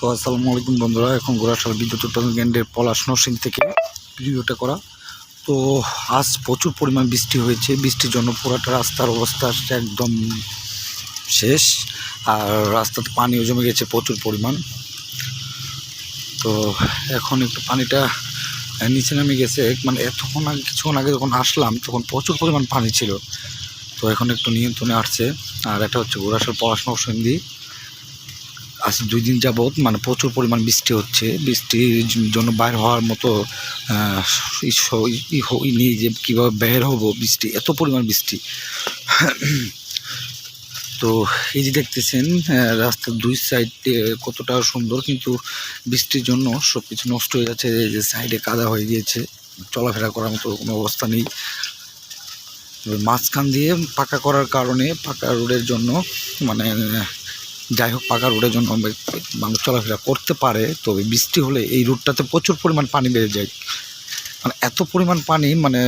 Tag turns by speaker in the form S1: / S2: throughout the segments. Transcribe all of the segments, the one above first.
S1: তো আসসালামু আলাইকুম বন্ধুরা, এখন গোড়াশাল বিদ্যুৎ উৎপাদন কেন্দ্রের পলাশ নরসিং থেকে ভিডিওটা করা। তো আজ প্রচুর পরিমাণ বৃষ্টি হয়েছে, বৃষ্টির জন্য পুরাটা রাস্তার অবস্থা একদম শেষ, আর রাস্তাতে পানিও জমে গেছে প্রচুর পরিমাণ। তো এখন একটু পানিটা নিচে নামে গেছে মানে এতক্ষণ আগে, কিছুক্ষণ আগে যখন আসলাম, তখন প্রচুর পরিমাণ পানি ছিল। তো এখন একটু নিয়ন্ত্রণে আসছে, আর এটা হচ্ছে গোড়াশাল পলাশ নরসিংদী আজ দুই দিন যাবৎ মানে প্রচুর পরিমাণ বৃষ্টি হচ্ছে। বৃষ্টির জন্য বাইর হওয়ার মতো নেই যে কীভাবে বের হব বৃষ্টি, এত পরিমাণ বৃষ্টি। তো এই যে দেখতেছেন রাস্তার দুই সাইড কতটা সুন্দর কিন্তু বৃষ্টির জন্য সব কিছু নষ্ট হয়ে যাচ্ছে যে সাইডে কাদা হয়ে গিয়েছে, চলাফেরা করার মতো কোনো অবস্থা নেই। মাঝখান দিয়ে পাকা করার কারণে পাকা রোডের জন্য মানে যাই হোক, পাকা রোডের জন্য মানুষ চলাফেরা করতে পারে, তবে বৃষ্টি হলে এই রুটটাতে প্রচুর পরিমাণ পানি বেড়ে যায়। মানে এত পরিমাণ পানি মানে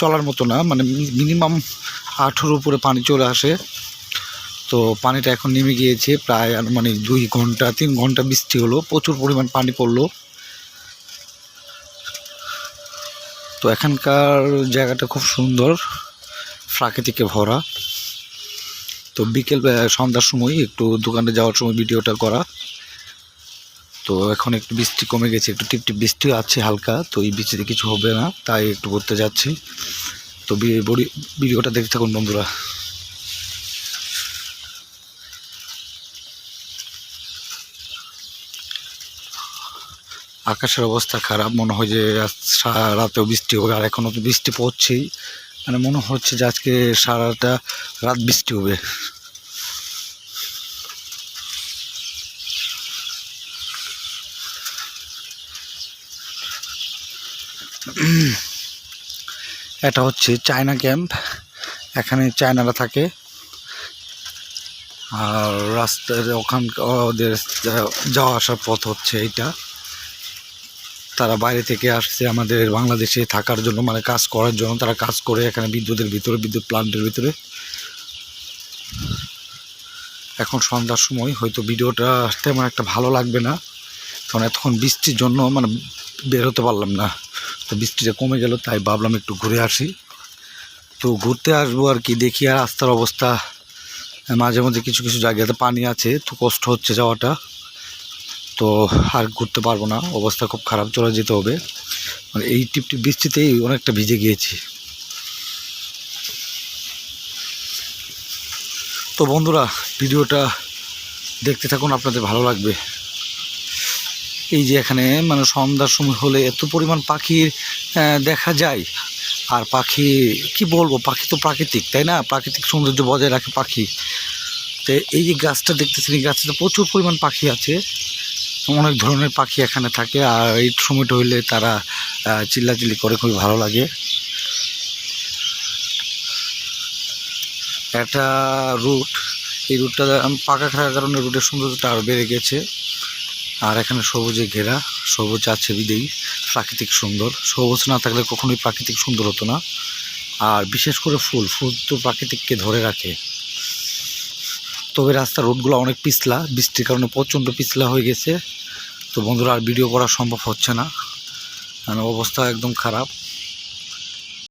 S1: চলার মতো না মানে মিনিমাম আঠেরো উপরে পানি চলে আসে। তো পানিটা এখন নেমে গিয়েছে প্রায় মানে দুই ঘণ্টা, তিন ঘণ্টা বৃষ্টি হলো, প্রচুর পরিমাণ পানি পড়ল। তো এখানকার জায়গাটা খুব সুন্দর, প্রাকৃতিকে ভরা। তো বিকেল সন্ধ্যার সময় একটু দোকানে যাওয়ার সময় ভিডিওটা করা। তো এখন একটু বৃষ্টি কমে গেছে, একটু টিপ টিপ বৃষ্টি আছে হালকা, তো এই বৃষ্টিতে কিছু হবে না, তাই একটু ঘুরতে যাচ্ছি। তো ভিডিওটা দেখতে থাকুন বন্ধুরা। আকাশের অবস্থা খারাপ, মনে হয় যে রাতেও বৃষ্টি হবে, আর এখনও তো বৃষ্টি পড়ছেই। মানে মনে হচ্ছে যে আজকে সারাটা রাত বৃষ্টি হবে। এটা হচ্ছে চায়না ক্যাম্প। এখানে চায়নারা থাকে। আর রাস্তার ওখান ওদের যাওয়া আসার পথ হচ্ছে এইটা। তারা বাইরে থেকে আসছে আমাদের বাংলাদেশে থাকার জন্য মানে কাজ করার জন্য। তারা কাজ করে এখানে বিদ্যুতের ভিতরে, বিদ্যুৎ প্লান্টের ভিতরে। এখন সন্ধ্যার সময়, হয়তো ভিডিওটা তেমন একটা ভালো লাগবে না। কারণ এতক্ষণ বৃষ্টির জন্য মানে বের হতে পারলাম না। তো বৃষ্টিটা কমে গেল, তাই ভাবলাম একটু ঘুরে আসি। তো ঘুরতে আসব আর কি, দেখি আর রাস্তার অবস্থা। মাঝে মধ্যে কিছু কিছু জায়গাতে পানি আছে, তো কষ্ট হচ্ছে যাওয়াটা। তো আর ঘুরতে পারব না। অবস্থা খুব খারাপ, চলে যেতে হবে। মানে এই টিপটি বৃষ্টিতেই অনেকটা ভিজে গিয়েছি। তো বন্ধুরা, ভিডিওটা দেখতে থাকুন, আপনাদের ভালো লাগবে। এই যে এখানে মানে সন্ধ্যার সময় হলে এত পরিমাণ পাখির দেখা যায়। আর পাখি, কি বলব, পাখি তো প্রাকৃতিক, তাই না? প্রাকৃতিক সৌন্দর্য বজায় রাখে পাখি। তো এই যে গাছটা দেখতেছেন, এই গাছটাতে প্রচুর পরিমাণ পাখি আছে। অনেক ধরনের পাখি এখানে থাকে, আর এই সময়টা হইলে তারা চিল্লাচিল্লি করে, খুবই ভালো লাগে। একটা রুট, এই রুটটা পাকা থাকার কারণে রুটের সৌন্দর্যটা আরও বেড়ে গেছে। আর এখানে সবুজে ঘেরা, সবুজ আছে বিদেই প্রাকৃতিক সুন্দর। সবুজ না থাকলে কখনোই প্রাকৃতিক সুন্দর হতো না। আর বিশেষ করে ফুল ফুল তো প্রাকৃতিককে ধরে রাখে। তবে রাস্তার রোডগুলো অনেক পিছলা, বৃষ্টির কারণে প্রচণ্ড পিছলা হয়ে গেছে। তো বন্ধুরা, আর ভিডিও করা সম্ভব হচ্ছে না। মানে অবস্থা একদম খারাপ।